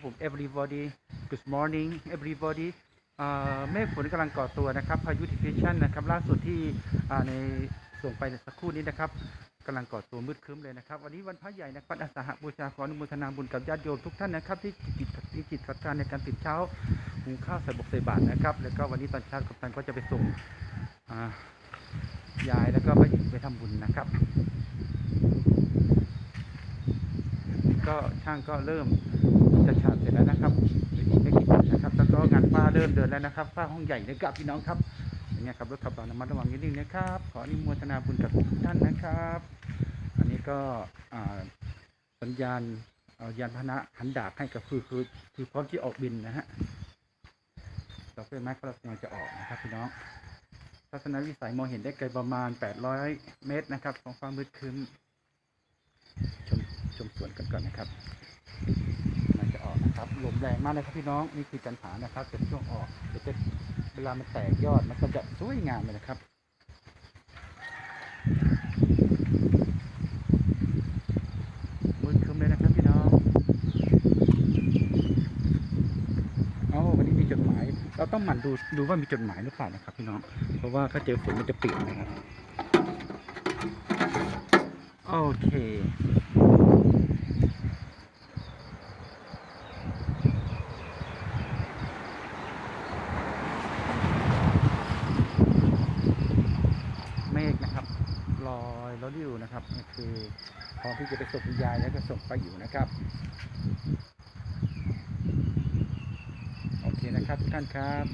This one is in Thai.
ครับผม everybody good morning everybody เมฆฝนกำลังก่อตัวนะครับพายุ depression นะครับล่าสุดที่ในส่งไปสักครู่นี้นะครับกำลังก่อตัวมืดครึ้มเลยนะครับ วันนี้วันพระใหญ่นะครับอาสาหบูชาขออนุโมทนาบุญกับญาติโยมทุกท่านนะครับ ที่จิตที่จิตศรัทธาในการติดเช้าหุงข้าวใส่บกใส่บาตรนะครับ แล้วก็วันนี้ตอนเช้ากับตันก็จะไปส่งยายแล้วก็ไปไปทำบุญนะครับ ก็ช่างก็เริ่ม จะฉาบเสร็จแล้วนะครับไม่กี่วันนะครับแล้วก็งานฝ้าเริ่มเดินแล้วนะครับฝ้าห้องใหญ่นะครับพี่น้องครับอย่างเงี้ยครับรถขับเราระมัดระวังนิดนึงนะครับ ขออนุโมทนาบุญกับทุกท่านนะครับ อันนี้ก็สัญญาณยานพาหนะหันดาบให้กับคือคือคือพร้อมที่ออกบินนะฮะดอกเบี้ยไม้ก็กำลังจะออกนะครับพี่น้องทัศนวิสัยมองเห็นได้ไกลประมาณ 800 เมตรนะครับท้องฟ้ามืดครึ้มชมชมสวนกันก่อนนะครับ นะครับลมแรงมากเลยครับพี่น้องนี่คือจันผานะครับเป็นช่วงออกเดี๋ยวจะเวลามันแตกยอดมันก็จะสวยงามเลยนะครับมืดครึ้มเลยนะครับพี่น้องอ๋อวันนี้มีจดหมาย เราต้องหมั่นดูดูว่ามีจดหมายหรือเปล่านะครับ พี่น้อง เพราะว่าถ้าเจอฝนมันจะเปียกนะครับโอเค เมฆนะครับ ล อยแล้วอยู่นะครับนี่คือพร้อมที่จะไปส่งคุณยายแล้วก็ส่งไปอยู่นะครับโอเคนะครับทุกท่านครับ